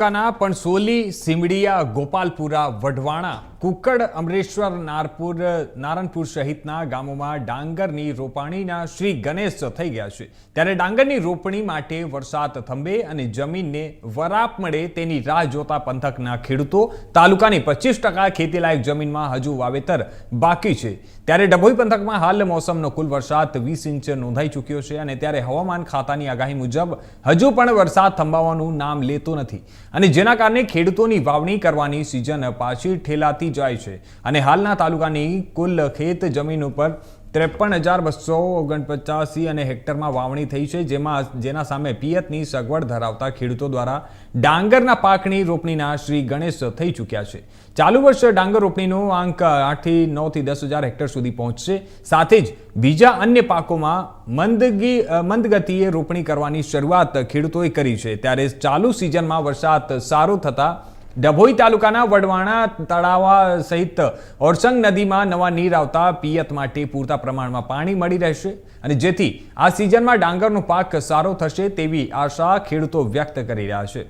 તાલુકાના પણસોલી સિમડિયા ગોપાલપુરા વઢવાણા કુકડ, અમરેશ્વર, નારપુર, નારણપુર સહિતના ગામોમાં ડાંગરની રોપાણીના શ્રી ગણેશ થઈ ગયા છે. ત્યારે ડાંગરની રોપણી માટે વરસાદ થંભે અને જમીનને વરાપ મળે તેની રાહ જોતા પંથકના ખેડૂતો તાલુકાની પચીસ ટકા ખેતીલાયક જમીનમાં હજુ વાવેતર બાકી છે. ત્યારે ડભોઈ પંથકમાં હાલ મોસમનો કુલ વરસાદ વીસ ઇંચ નોંધાઈ ચૂક્યો છે અને ત્યારે હવામાન ખાતાની આગાહી મુજબ હજુ પણ વરસાદ થંભાવવાનું નામ લેતો નથી. અને જેના કારણે ખેડૂતોની વાવણી કરવાની સિઝન પાછી ઠેલાતી જાય છે. અને હાલના તાલુકાની કુલ ખેત જમીન ઉપર ત્રેપન હજાર બસો ઓગણપચાસી અને હેક્ટરમાં વાવણી થઈ છે. જેમાં, જેના સામે પિયતની સગવડ ધરાવતા ખેડૂતો દ્વારા ડાંગરના પાકની રોપણીના શ્રી ગણેશ થઈ ચૂક્યા છે. ચાલુ વર્ષ ડાંગર રોપણીનો આંક આઠથી નવથી દસ હજાર હેક્ટર સુધી પહોંચશે. સાથે જ બીજા અન્ય પાકોમાં મંદગી, મંદગતિએ રોપણી કરવાની શરૂઆત ખેડૂતોએ કરી છે. ત્યારે ચાલુ સિઝનમાં વરસાદ સારો થતા ડભોઈ તાલુકાના વડવાણા તળાવા સહિત ઓરસંગ નદીમાં નવા નીર આવતા પિયત માટે પૂરતા પ્રમાણમાં પાણી મળી રહેશે અને જેથી આ સિઝનમાં ડાંગરનો પાક સારો થશે તેવી આશા ખેડૂતો વ્યક્ત કરી રહ્યા છે.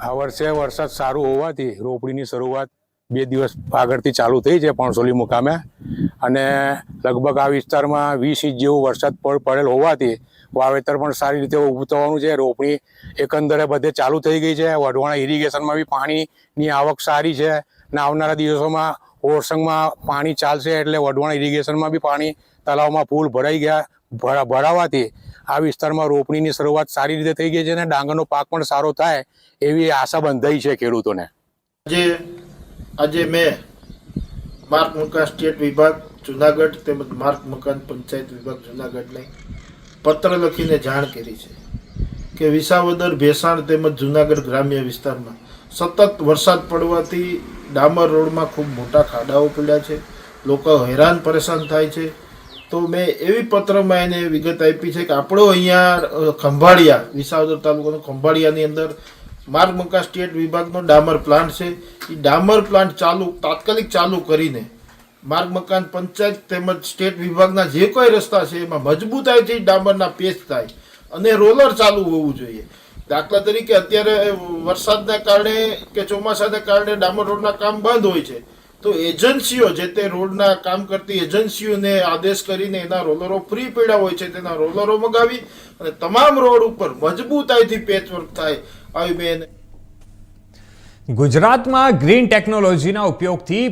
આ વર્ષે વરસાદ સારું હોવાથી રોપણીની શરૂઆત બે દિવસ આગળથી ચાલુ થઈ છે પણસોલી મુકામે. અને લગભગ આ વિસ્તારમાં વીસ ઇંચ જેવો વરસાદ પડ, પડેલ હોવાથી વાવેતર પણ સારી રીતે ઊભું છે. રોપણી એકંદરે બધે ચાલુ થઈ ગઈ છે. વઢવાણા ઇરિગેશનમાં બી પાણીની આવક સારી છે અને આવનારા દિવસોમાં ઓરસંગમાં પાણી ચાલશે એટલે વઢવાણા ઇરિગેશનમાં બી પાણી તળાવમાં ફૂલ ભરાઈ ગયા, ભરા, ભરાવાથી આ વિસ્તારમાં રોપણીની શરૂઆત સારી રીતે થઈ ગઈ છે અને ડાંગરનો પાક પણ સારો થાય એવી આશા બંધાઈ છે ખેડૂતોને. આજે આજે મેં માર્ગ મકાન સ્ટેટ વિભાગ જુનાગઢ તેમજ માર્ગ મકાન પંચાયત વિભાગ જુનાગઢને પત્ર લખીને જાણ કરી છે કે વિસાવદર, ભેસાણ તેમજ જુનાગઢ ગ્રામ્ય વિસ્તારમાં સતત વરસાદ પડવાથી ડામર રોડમાં ખૂબ મોટા ખાડાઓ પડ્યા છે. લોકો હેરાન પરેશાન થાય છે. તો મેં એવી પત્રમાં એને વિગત આપી છે કે આપણો અહીંયા ખંભાળિયા, વિસાવદર તાલુકાનો ખંભાળિયાની અંદર માર્ગ મકાન સ્ટેટ વિભાગનો ડામર પ્લાન્ટ છે. એ ડામર પ્લાન્ટ ચાલુ, તાત્કાલિક ચાલુ કરીને માર્ગ મકાન પંચાયત તેમજ સ્ટેટ વિભાગના જે કોઈ રસ્તા છે, એમાં મજબૂતાઈથી ડામરના પેચ થાય અને રોલર ચાલુ હોવું જોઈએ. દાખલા તરીકે અત્યારે વરસાદના કારણે કે ચોમાસાના કારણે ડામર રોડના કામ બંધ હોય છે. તો એજન્સીઓ જે તે રોડના કામ કરતી એજન્સીઓને આદેશ કરીને એના રોલરો ફ્રી પડ્યા હોય છે તેના રોલરો મગાવી અને તમામ રોડ ઉપર મજબૂતાઈથી પેચવર્ક થાય આવી બેન. ગુજરાતમાં ગ્રીન ટેકનોલોજીના ઉપયોગથી